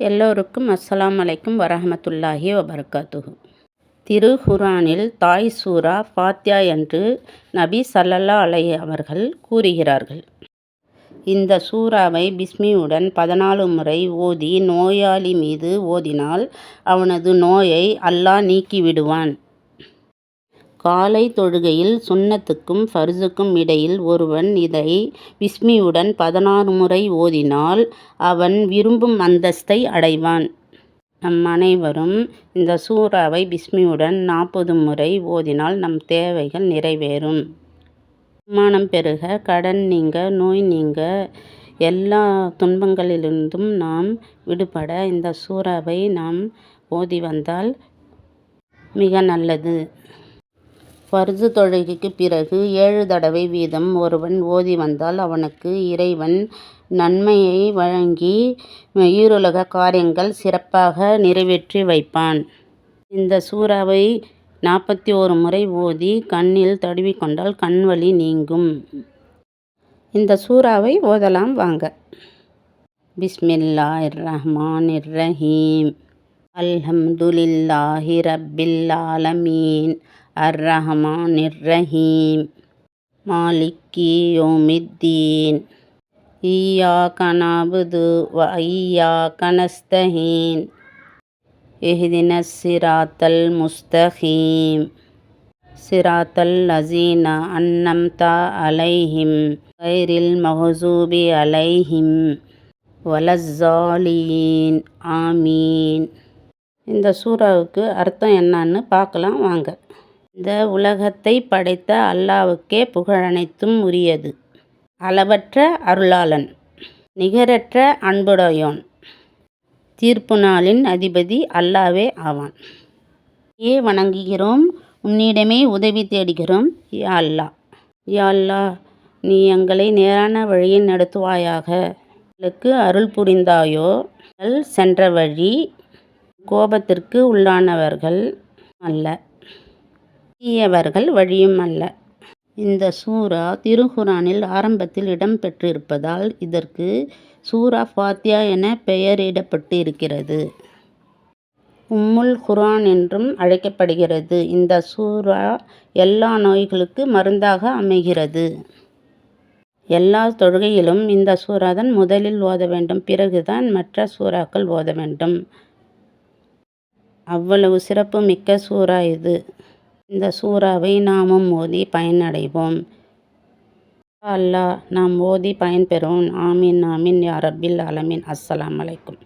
எல்லோருக்கும் அஸ்ஸலாம் அலைக்கும் வரஹமத்துல்லாஹி வபரகாத்துஹு திரு ஹுரானில் தாய் சூரா ஃபாத்யா என்று நபி சல்லல்லா அலை அவர்கள் கூறுகிறார்கள். இந்த சூறாவை பிஸ்மியுடன் பதினாலு முறை ஓதி நோயாளி மீது ஓதினால் அவனது நோயை அல்லாஹ் நீக்கிவிடுவான். காலை தொழுகையில் சுன்னத்துக்கும் ஃபர்சுக்கும் இடையில் ஒருவன் இதை பிஸ்மியுடன் பதினாறு முறை ஓதினால் அவன் விரும்பும் அந்தஸ்தை அடைவான். நம் அனைவரும் இந்த சூறாவை பிஸ்மியுடன் நாற்பது முறை ஓதினால் நம் தேவைகள் நிறைவேறும். வருமானம் பெருக கடன் நீங்க நோய் நீங்க எல்லா துன்பங்களிலிருந்தும் நாம் விடுபட இந்த சூறாவை நாம் ஓதி வந்தால் மிக நல்லது. ஃபர்சு தொழுகைக்கு பிறகு ஏழு தடவை வீதம் ஒருவன் ஓதி வந்தால் அவனுக்கு இறைவன் நன்மையை வழங்கி ஈருலக காரியங்கள் சிறப்பாக நிறைவேற்றி வைப்பான். இந்த சூறாவை நாற்பத்தி ஓரு முறை ஓதி கண்ணில் தடவிக்கொண்டால் கண் வலி நீங்கும். இந்த சூறாவை ஓதலாம் வாங்க. பிஸ்மில்லா ரஹ்மான் ரஹீம் அல்ஹம்துலில்லாஹி ரப்பில் ஆலமீன். அர் ரஹமான் ரஹீம் மாலிக்கி யோமித்தீன். ஈயா கனாபுது வ ஐயா கனஸ்தஹீன் எஹிதின சிராத்தல் முஸ்தஹீம். சிராத்தல் அசீனா அன்னம் தா அலைஹிம். கைரில் மஹசூபி அலைஹிம். வலஜாலியின் ஆமீன். இந்த சூறாவுக்கு அர்த்தம் என்னான்னு பார்க்கலாம் வாங்க. இந்த உலகத்தை படைத்த அல்லாவுக்கே புகழனைத்தும் உரியது. அளவற்ற அருளாளன் நிகரற்ற அன்புடையோன் தீர்ப்பு நாளின் அதிபதி அல்லாவே ஆவான். ஏ வணங்குகிறோம் உன்னிடமே உதவி தேடுகிறோம் யா அல்லா. யா அல்லா நீ எங்களை நேரான வழியில் நடத்துவாயாக. எங்களுக்கு அருள் புரிந்தாயோ? சென்ற வழி கோபத்திற்கு உள்ளானவர்கள் அல்ல. தீயவர்கள் வழியும் அல்ல. இந்த சூரா திருகுரானில் ஆரம்பத்தில் இடம்பெற்றிருப்பதால் இதற்கு சூரா ஃபாத்தியா என பெயரிடப்பட்டு இருக்கிறது உம்முல் குரான் என்றும் அழைக்கப்படுகிறது. இந்த சூரா எல்லா நோய்களுக்கு மருந்தாக அமைகிறது. எல்லா தொழுகையிலும் இந்த சூறாதான் முதலில் ஓத வேண்டும். பிறகுதான் மற்ற சூறாக்கள் ஓத வேண்டும். அவ்வளவு சிறப்பு மிக்க சூறா இது. இந்த சூறாவை நாமும் ஓதி பயனடைவோம். அல்லாஹ் நாம் ஓதி பயன்பெறுவோம். ஆமீன் ஆமீன் யா ரப்பில் ஆலமீன். அஸ்ஸலாம் அலைக்கும்.